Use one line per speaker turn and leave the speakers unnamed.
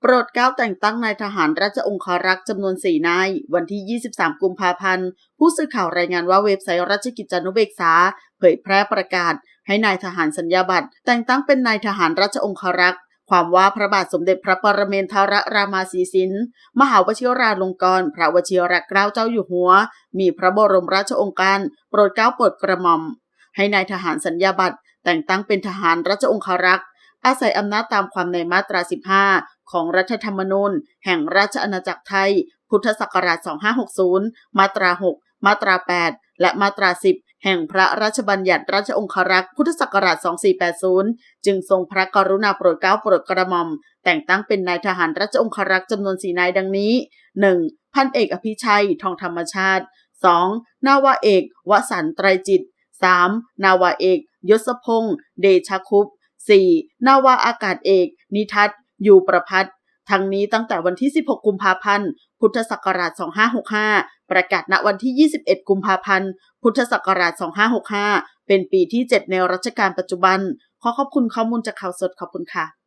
โปรดเกล้าแต่งตั้งนายทหารราชองคารักษ์จำนวน4นาย วันที่ 23 กุมภาพันธ์ ผู้สื่อข่าวรายงานว่าเว็บไซต์ราชกิจจานุเบกษา เผยแพร่ประกาศ ให้นายทหารสัญญาบัตร แต่งตั้งเป็นนายทหารราชองคารักษ์ความว่าพระบาทสมเด็จพระปรเมนทรรามาสีสินมหาวชิราลงกรณ์พระวชิรเกล้าเจ้าอยู่หัว มีพระบรมราชองค์การ โปรดเกล้าโปรดกระหม่อม ให้นายทหารสัญญาบัตรแต่งตั้งเป็นทหารราชองคารักษ์ อาศัยอำนาจตามความในมาตรา 15 ของรัฐธรรมนูญแห่งราชอาณาจักรไทย พุทธศักราช 2560 มาตรา 6 มาตรา 8 และมาตรา 10 แห่งพระราชบัญญัติราชองคารักษ์พุทธศักราช 2480 จึงทรงพระกรุณาโปรดเกล้าโปรดกระหม่อม แต่งตั้งเป็นนายทหารราชองคารักษ์จำนวนสีนายดังนี้ 1. พันเอกอภิชัย ทองธรรมชาติ 2. นาวาเอก วสันต์ไตรจิต 3. นาวาเอก ยศพงษ์เดชคุป 4. นาวาอากาศเอก นิทัศอยู่ประพัฒน์ทั้งนี้ตั้งแต่วันที่ 16 กุมภาพันธ์ พุทธศักราช 2565 ประกาศณวันที่ 21 กุมภาพันธ์ พุทธศักราช 2565 เป็นปีที่ 7 ในรัชกาลปัจจุบัน ขอขอบคุณข้อมูลจากข่าวสดขอบคุณค่ะ